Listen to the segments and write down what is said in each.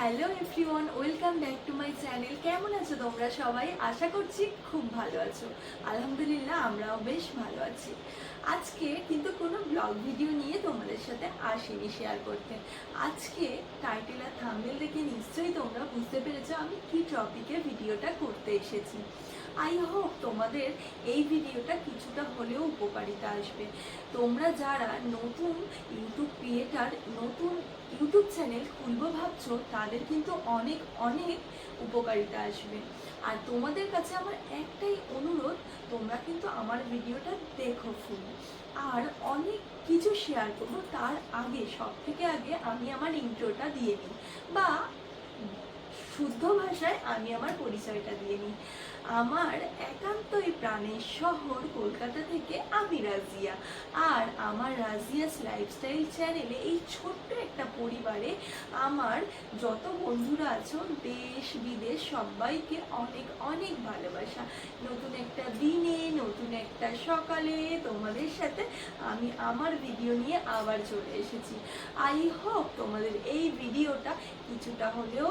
Hello everyone, welcome back to my channel. কেমন আছো তোমরা সবাই? আশা করছি খুব ভালো আছো। আলহামদুলিল্লাহ, আমরাও বেশ ভালো আছি। আজকে কিন্তু কোনো ব্লগ ভিডিও নিয়ে তোমাদের সাথে আসিনি শেয়ার করতে। আজকে টাইটেল আর থাম্বেল দেখে নিশ্চয়ই তোমরা বুঝতে পেরেছ আমি কি টপিকে ভিডিওটা করতে এসেছি। আই হোপ তোমাদের এই ভিডিওটা কিছুটা হলেও উপকারিতা আসবে। তোমরা যারা নতুন ইউটিউব ক্রিয়েটার নতুন ইউটিউব চ্যানেল খুলবো ভাবছ, তাদের কিন্তু অনেক অনেক উপকারিতা আসবে। আর তোমাদের কাছে আমার একটাই অনুরোধ, তোমরা কিন্তু আমার ভিডিওটা দেখো ফুল আর অনেক কিছু শেয়ার করব, তার আগে সব থেকে আগে আমি আমার ইন্ট্রোটা দিয়ে নিই বা শুদ্ধ ভাষায় আমি আমার পরিচয়টা দিয়ে নিই আমার একান্তই প্রাণের শহর কলকাতা থেকে আমি রাজিয়া। আর আমার রাজিয়াস লাইফস্টাইল চ্যানেলে এই ছোট্ট একটা পরিবারে আমার যত বন্ধুরা আছো, দেশ, বিদেশ, সবাইকে অনেক অনেক ভালোবাসা। নতুন একটা দিনে, নতুন একটা সকালে তোমাদের সাথে আমি আমার ভিডিও নিয়ে আবার চলে এসেছি। আই হোপ তোমাদের এই ভিডিওটা কিছুটা হলেও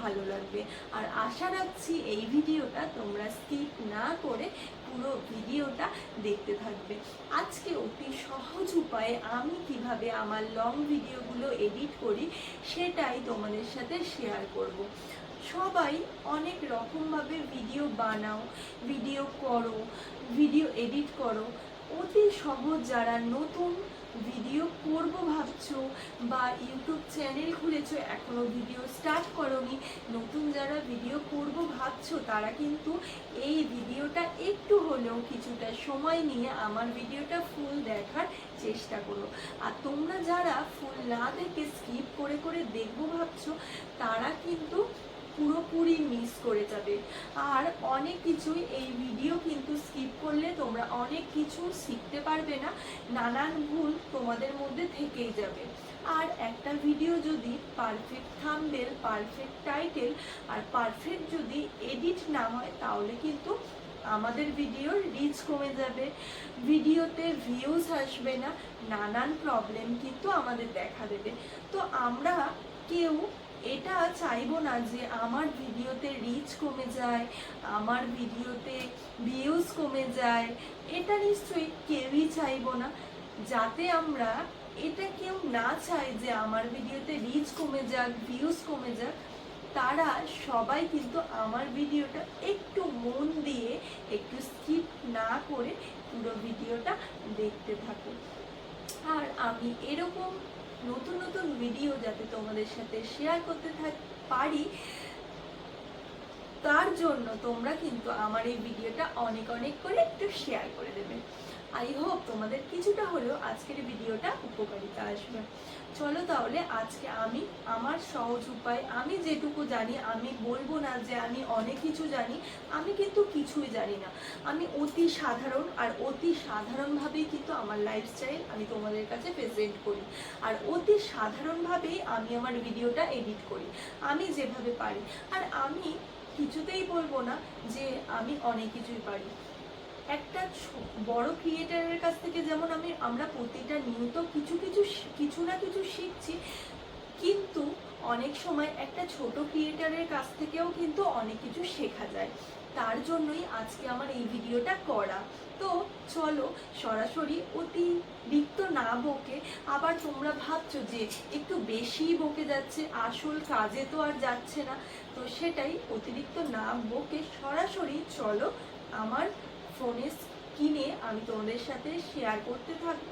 ভালো লাগবে। আর আশা রাখছি এই ভিডিওটা তোমরা স্কিপ না করে পুরো ভিডিওটা দেখতে থাকবে। আজকে অতি সহজ উপায়ে আমি কীভাবে আমার লং ভিডিওগুলো এডিট করি সেটাই তোমাদের সাথে শেয়ার করব। সবাই অনেক রকমভাবে ভিডিও বানাও ভিডিও করো ভিডিও এডিট করো। অতি সহজ যারা নতুন ভিডিও করব ভাবছ বা ইউটিউব চ্যানেল খুলেছো এখনও ভিডিও স্টার্ট করনি, নতুন যারা ভিডিও করব ভাবছ, তারা কিন্তু এই ভিডিওটা একটু হলেও কিছুটা সময় নিয়ে আমার ভিডিওটা ফুল দেখার চেষ্টা করো। আর তোমরা যারা ফুল না দেখে স্কিপ করে করে দেখব ভাবছ, তারা কিন্তু পুরোপুরি মিস করে যাবে। আর অনেক কিছুই এই ভিডিও কিন্তু স্কিপ করলে তোমরা অনেক কিছু শিখতে পারবে না, নানান ভুল তোমাদের মধ্যে থেকেই যাবে। আর একটা ভিডিও যদি পারফেক্ট থাম্বেল পারফেক্ট টাইটেল আর পারফেক্ট যদি এডিট না হয়, তাহলে কিন্তু আমাদের ভিডিওর রিচ কমে যাবে। ভিডিওতে ভিউজ আসবে না, নানান প্রবলেম কিন্তু আমাদের দেখা দেবে। তো আমরা কেউ এটা চাইব না যে আমার ভিডিওতে রিচ কমে যায়, আমার ভিডিওতে ভিউজ কমে যায়, এটা নিশ্চয়ই কেউই চাইব না। যাতে আমরা এটা কেউ না চায় যে আমার ভিডিওতে রিচ কমে যাক ভিউজ কমে যাক, তারা সবাই কিন্তু আমার ভিডিওটা একটু মন দিয়ে একটু স্কিপ না করে পুরো ভিডিওটা দেখতে থাকো আর আমি এরকম নতুন নতুন ভিডিও যাতে তোমাদের সাথে শেয়ার করতে থাক, পারি। তার জন্য তোমরা কিন্তু আমার এই ভিডিওটা অনেক অনেক করে একটু শেয়ার করে দেবে। আই হোপ তোমাদের কিছুটা হলেও আজকের ভিডিওটা উপকারিতা আসবে। চলো তাহলে আজকে আমি, আমার সহজ উপায়, আমি যেটুকু জানি, আমি বলব না যে আমি অনেক কিছু জানি, আমি কিন্তু কিছুই জানি না। আমি অতি সাধারণ আর অতি সাধারণভাবেই কিন্তু আমার লাইফস্টাইল আমি তোমাদের কাছে প্রেজেন্ট করি। আর অতি সাধারণভাবেই আমি আমার ভিডিওটা এডিট করি। আমি যেভাবে পারি। আর আমি কিছুতেই বলব না যে আমি অনেক কিছুই পারি। একটা বড় ক্রিয়েটারের কাছ থেকে যেমন আমি, আমরা প্রতিটা নিয়ত কিছু কিছু কিছু না কিছু শিখছি, কিন্তু অনেক সময় একটা ছোট ক্রিয়েটারের কাছ থেকেও কিন্তু অনেক কিছু শেখা যায়। তার জন্যই আজকে আমার এই ভিডিওটা করা। তো চলো সরাসরি অতিরিক্ত না বকে আবার তোমরা ভাবছ যে একটু বেশিই বকে যাচ্ছে, আসল কাজে তো আর যাচ্ছে না। তো সেটাই অতিরিক্ত না বকে সরাসরি চলো আমার ফোনে কিনে আমি তোমাদের সাথে শেয়ার করতে থাকব।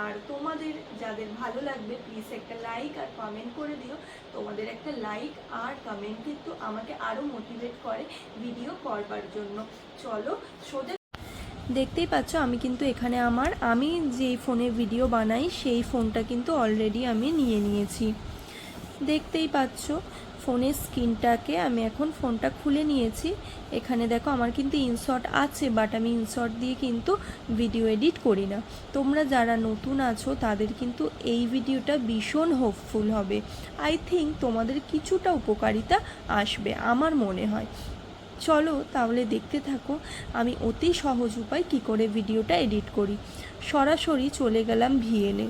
আর তোমাদের যাদের ভালো লাগবে প্লিজ একটা লাইক আর কমেন্ট করে দিও। তোমাদের একটা লাইক আর কমেন্ট কিন্তু আমাকে আরও মোটিভেট করে ভিডিও করবার জন্য। চলো, সোজা দেখতেই পাচ্ছ, আমি কিন্তু এখানে আমার, আমি যেই ফোনে ভিডিও বানাই, সেই ফোনটা কিন্তু অলরেডি আমি নিয়ে নিয়েছি। দেখতেই পাচ্ছ ফোনের স্ক্রিনটাকে আমি এখন ফোনটা খুলে নিয়েছি। এখানে দেখো আমার কিন্তু ইনশট আছে বাট আমি ইনশট দিয়ে কিন্তু ভিডিও এডিট করি না। তোমরা যারা নতুন আছো, তাদের কিন্তু এই ভিডিওটা ভীষণ হোপফুল হবে। আই থিঙ্ক তোমাদের কিছুটা উপকারিতা আসবে, আমার মনে হয়। চলো তাহলে দেখতে থাকো, আমি অতি সহজ উপায় কী করে ভিডিওটা এডিট করি। সরাসরি চলে গেলাম ভিএনে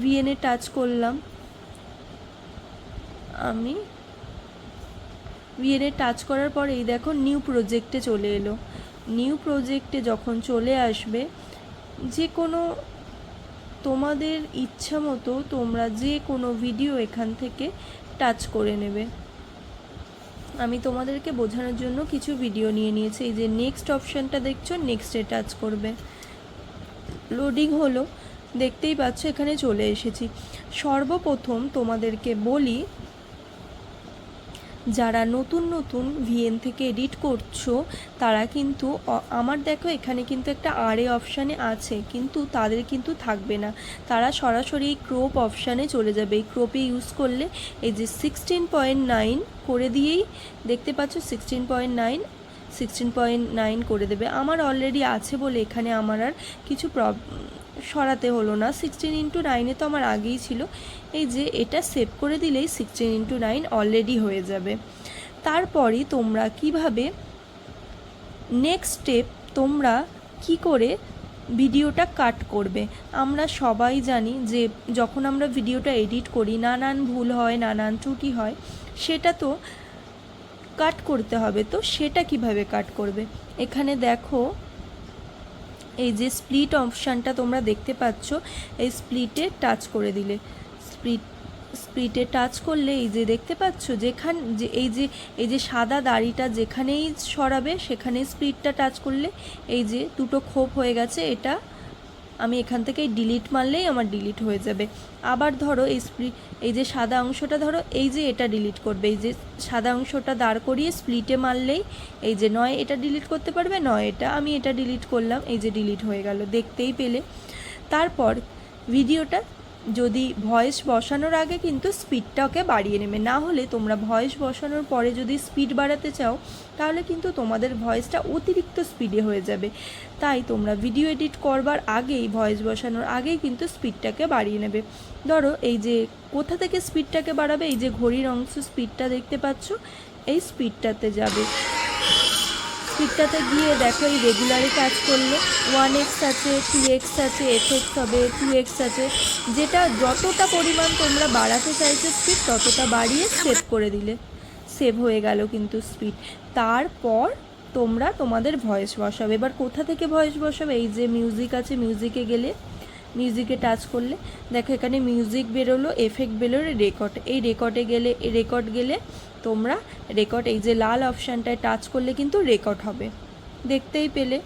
ভিএনে টাচ করলাম। আমি ভিএনে টাচ করার পর এই দেখো নিউ প্রজেক্টে চলে এলো। নিউ প্রজেক্টে যখন চলে আসবে, যে কোনো তোমাদের ইচ্ছা মতো তোমরা যে কোনো ভিডিও এখান থেকে টাচ করে নেবে। আমি তোমাদেরকে বোঝানোর জন্য কিছু ভিডিও নিয়ে নিয়েছি। এই যে নেক্সট অপশানটা দেখছ নেক্সটে টাচ করবে। লোডিং হলো, দেখতেই পাচ্ছ এখানে চলে এসেছি। সর্বপ্রথম তোমাদেরকে বলি যারা নতুন নতুন ভিএন থেকে এডিট করছ, তারা কিন্তু আমার দেখো এখানে কিন্তু একটা আরে অপশানে আছে, কিন্তু তাদের কিন্তু থাকবে না। তারা সরাসরি এই ক্রোপ অপশানে চলে যাবে। এই ক্রোপে ইউজ করলে এই যে সিক্সটিন পয়েন্ট নাইন করে দিয়েই, দেখতে পাচ্ছ sixteen point nine sixteen point nine করে দেবে। আমার অলরেডি আছে বলে এখানে আমার আর কিছু প্রব সরাতে হলো না। সিক্সটিন ইন্টু নাইনে তো আমার আগেই ছিল। এই যে এটা সেভ করে দিলেই সিক্সটিন ইন্টু নাইন অলরেডি হয়ে যাবে। তারপরই তোমরা কীভাবে নেক্সট স্টেপ তোমরা কি করে ভিডিওটা কাট করবে? আমরা সবাই জানি যে যখন আমরা ভিডিওটা এডিট করি, নানান ভুল হয়, নানান ত্রুটি হয়, সেটা তো কাট করতে হবে। তো সেটা কীভাবে কাট করবে? এখানে দেখো এই যে স্প্লিট অপশানটা তোমরা দেখতে পাচ্ছ, এই স্প্লিটে টাচ করে দিলে। স্প্লিট স্প্লিটে টাচ করলে এই যে দেখতে পাচ্ছ, যেখান, যে এই যে এই যে সাদা দাড়িটা যেখানেই সরাবে, সেখানেই স্প্লিটটা টাচ করলে এই যে দুটো ক্ষোভ হয়ে গেছে, এটা আমি এখান থেকে ডিলিট মারলেই আমার ডিলিট হয়ে যাবে। আবার ধরো এই স্প্লিট এই যে সাদা অংশটা ধরো, এই যে এটা ডিলিট করবে। এই যে সাদা অংশটা দাঁড় করিয়ে স্প্লিটে মারলেই, এই যে নয় এটা ডিলিট করতে পারবে, নয় এটা আমি এটা ডিলিট করলাম, এই যে ডিলিট হয়ে গেল, দেখতেই পেলে। তারপর ভিডিওটা যদি ভয়েস বসানোর আগে কিন্তু স্পিডটাকে বাড়িয়ে নেবে। না হলে তোমরা ভয়েস বসানোর পরে যদি স্পিড বাড়াতে চাও, তাহলে কিন্তু তোমাদের ভয়েসটা অতিরিক্ত স্পিডে হয়ে যাবে। তাই তোমরা ভিডিও এডিট করবার আগেই, ভয়েস বসানোর আগেই কিন্তু স্পিডটাকে বাড়িয়ে নেবে। ধরো এই যে কোথা থেকে স্পিডটাকে বাড়াবে, এই যে ঘড়ির অংশ স্পিডটা দেখতে পাচ্ছ, এই স্পিডটাতে যাবে। স্পিডটাতে গিয়ে দেখো এই রেগুলারি কাজ করলে ওয়ান এক্স আছে টু এক্স আছে এফ এক্স হবে টু এক্স আছে। যেটা যতটা পরিমাণ তোমরা বাড়াতে চাইছো স্পিড ততটা বাড়িয়ে সেভ করে দিলে। সেভ হয়ে গেল কিন্তু স্পিড তারপর তোমরা তোমাদের ভয়েস বসাবে এবার কোথা থেকে ভয়েস বসাবে? এই যে মিউজিক আছে মিউজিকে গেলে মিউজিকে টাচ করলে। দেখো, এখানে মিউজিক বেরোলো এফেক্ট বেরোলো রেকর্ড এই রেকর্ডে গেলে রেকর্ড গেলে তোমরা রেকর্ড এই যে লাল অপশানটায় টাচ করলে কিন্তু রেকর্ড হবে। দেখতেই পেলে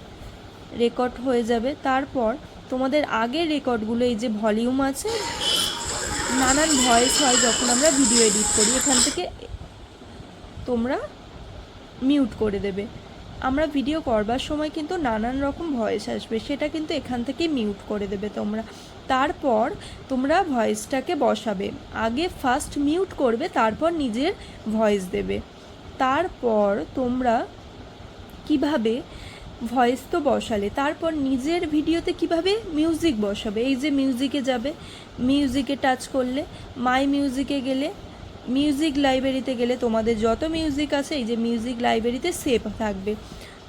রেকর্ড হয়ে যাবে। তারপর তোমাদের আগের রেকর্ডগুলো এই যে ভলিউম আছে, নানান ভয়েস হয় যখন আমরা ভিডিও এডিট করি, এখান থেকে তোমরা মিউট করে দেবে। আমরা ভিডিও করবার সময় কিন্তু নানান রকম ভয়েস আসবে, সেটা কিন্তু এখান থেকে মিউট করে দেবে তোমরা। তারপর তোমরা ভয়েসটাকে বসাবে। আগে ফার্স্ট মিউট করবে, তারপর নিজের ভয়েস দেবে। তারপর তোমরা কীভাবে ভয়েস তো বসালে, তারপর নিজের ভিডিওতে কীভাবে মিউজিক বসাবে? এই যে মিউজিকে যাবে মিউজিকে টাচ করলে মাই মিউজিকে গেলে মিউজিক লাইব্রেরিতে গেলে তোমাদের যত মিউজিক আছে, এই যে মিউজিক লাইব্রেরিতে সেভ থাকবে।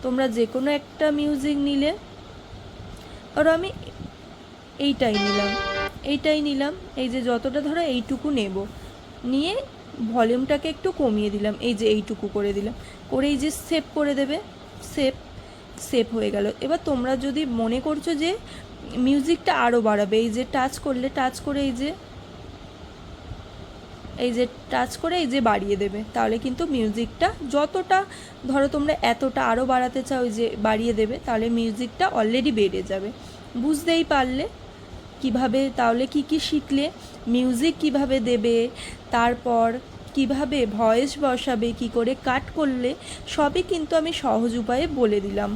তোমরা যে কোনো একটা মিউজিক নিলে আর আমি এইটাই নিলাম এইটাই নিলাম, এই যে যতটা ধরো এইটুকু নেব। নিয়ে ভলিউমটাকে একটু কমিয়ে দিলাম, এই যে এইটুকু করে দিলাম। করে এই যে সেভ করে দেবে সেভ সেভ হয়ে গেল। এবার তোমরা যদি মনে করছ যে মিউজিকটা আরও বাড়াবে, এই যে টাচ করলে টাচ করে এই যে এই যে টাচ করে এই যে বাড়িয়ে দেবে। তাহলে কিন্তু মিউজিকটা যতটা, ধরো তোমরা এতটা আরও বাড়াতে চাও যে বাড়িয়ে দেবে, তাহলে মিউজিকটা অলরেডি বেড়ে যাবে। বুঝতেই পারলে কীভাবে, তাহলে কি কি শিখলে, মিউজিক কীভাবে দেবে, তারপর কীভাবে ভয়েস বসাবে, কি করে কাট করলে, সবই কিন্তু আমি সহজ উপায়ে বলে দিলাম।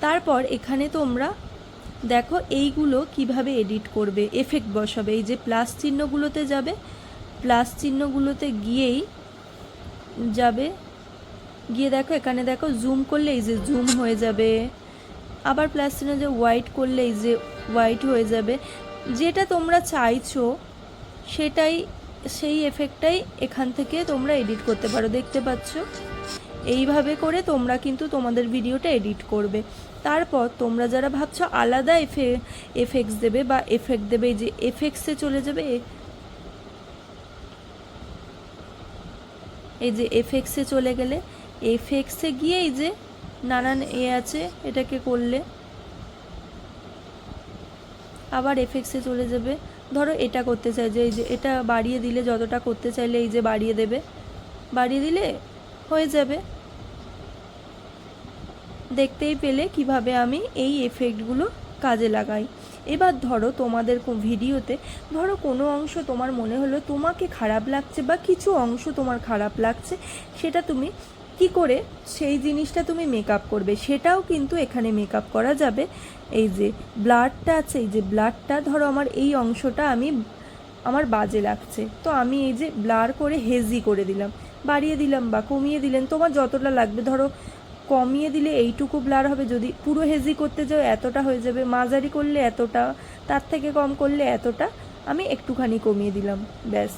তারপর এখানে তোমরা দেখো এইগুলো কীভাবে এডিট করবে এফেক্ট বসাবে, এই যে প্লাস চিহ্নগুলোতে যাবে প্লাস চিহ্নগুলোতে গিয়েই যাবে। গিয়ে দেখো, এখানে দেখো জুম করলে এই যে জুম হয়ে যাবে। আবার প্লাস চিহ্ন যে হোয়াইট করলে এই যে হোয়াইট হয়ে যাবে। যেটা তোমরা চাইছো, সেটাই, সেই এফেক্টটাই এখান থেকে তোমরা এডিট করতে পারো, দেখতে পাচ্ছ? এইভাবে করে তোমরা কিন্তু তোমাদের ভিডিওটা এডিট করবে। তারপর তোমরা যারা ভাবছ আলাদা এফে এফেক্টস দেবে বা এফেক্ট দেবে যে এফেক্টসে চলে যাবে এই যে এফেক্সে চলে গেলে এফেক্সে গিয়ে এই যে নানান এ আছে, এটাকে করলে আবার এফেক্সে চলে যাবে। ধরো এটা করতে চাই যে, এই যে এটা বাড়িয়ে দিলে যতটা করতে চাইলে এই যে বাড়িয়ে দেবে। বাড়িয়ে দিলে হয়ে যাবে। দেখতেই পেলে কীভাবে আমি এই এফেক্টগুলো কাজে লাগাই। এবার ধরো তোমাদের ভিডিওতে, ধরো কোনো অংশ তোমার মনে হলো তোমাকে খারাপ লাগছে বা কিছু অংশ তোমার খারাপ লাগছে, সেটা তুমি কি করে সেই জিনিসটা তুমি মেকআপ করবে? সেটাও কিন্তু এখানে মেকআপ করা যাবে। এই যে ব্লাডটা আছে, এই যে ব্লাডটা ধরো আমার এই অংশটা আমি, আমার বাজে লাগছে। তো আমি এই যে ব্লার করে হেজি করে দিলাম, বাড়িয়ে দিলাম বা কমিয়ে দিলেন, তোমার যতটা লাগবে ধরো কমিয়ে দিলে এইটুকু ব্লার হবে। যদি পুরো হেজি করতে যাও, এতটা হয়ে যাবে। মাঝারি করলে এতটা, তার থেকে কম করলে এতটা। আমি একটুখানি কমিয়ে দিলাম, ব্যাস।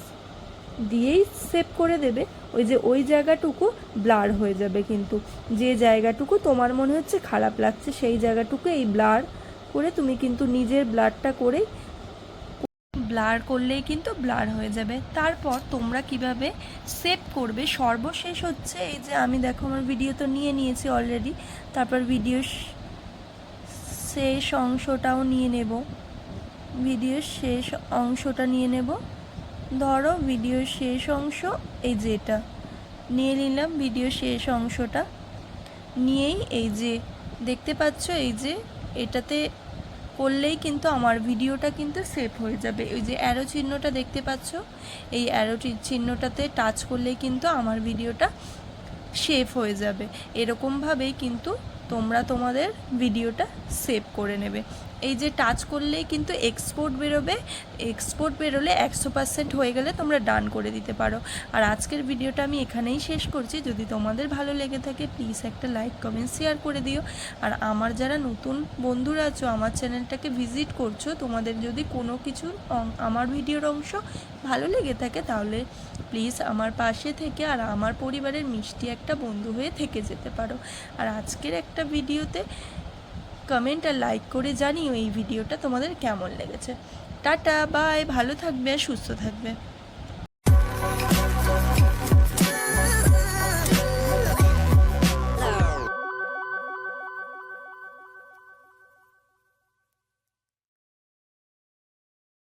দিয়েই সেভ করে দেবে। ওই যে ওই জায়গাটুকু ব্লার হয়ে যাবে কিন্তু। যে জায়গাটুকু তোমার মনে হচ্ছে খারাপ লাগছে, সেই জায়গাটুকু এই ব্লার করে তুমি কিন্তু নিজের ব্লারটা করেই ব্লার করলেই কিন্তু ব্লার হয়ে যাবে। তারপর তোমরা কীভাবে সেভ করবে? সর্বশেষ হচ্ছে এই যে আমি দেখো আমার ভিডিও তো নিয়ে নিয়েছি অলরেডি তারপর ভিডিও শেষ অংশটাও নিয়ে নেব। ভিডিওর শেষ অংশটা নিয়ে নেব। ধরো ভিডিওর শেষ অংশ এই যে এটা। নিয়ে নিলাম ভিডিও শেষ অংশটা। নিয়েই এই যে দেখতে পাচ্ছ এই যে এটাতে করলেই কিন্তু আমার ভিডিওটা কিন্তু সেভ হয়ে যাবে। ওই যে অ্যারো চিহ্নটা দেখতে পাচ্ছ? এই অ্যারো চিহ্নটাতে টাচ করলেই কিন্তু আমার ভিডিওটা সেভ হয়ে যাবে। এরকমভাবেই কিন্তু তোমরা তোমাদের ভিডিওটা সেভ করে নেবে। এই যে টাচ করলেই কিন্তু এক্সপোর্ট বেরোবে। এক্সপোর্ট বেরোলে একশো পার্সেন্ট হয়ে গেলে তোমরা ডান করে দিতে পারো। আর আজকের ভিডিওটা আমি এখানেই শেষ করছি। যদি তোমাদের ভালো লেগে থাকে প্লিজ একটা লাইক কমেন্ট শেয়ার করে দিও। আর আমার যারা নতুন বন্ধুরা আছো, আমার চ্যানেলটাকে ভিজিট করছ, তোমাদের যদি কোনো কিছু আমার ভিডিওর অংশ ভালো লেগে থাকে, তাহলে প্লিজ আমার পাশে থেকে আর আমার পরিবারের মিষ্টি একটা বন্ধু হয়ে থেকে যেতে পারো। আর আজকের একটা ভিডিওতে কমেন্ট আর লাইক করে জানিও এই ভিডিওটা তোমাদের কেমন লেগেছে। টাটা বাই ভালো থাকবে সুস্থ থাকবে।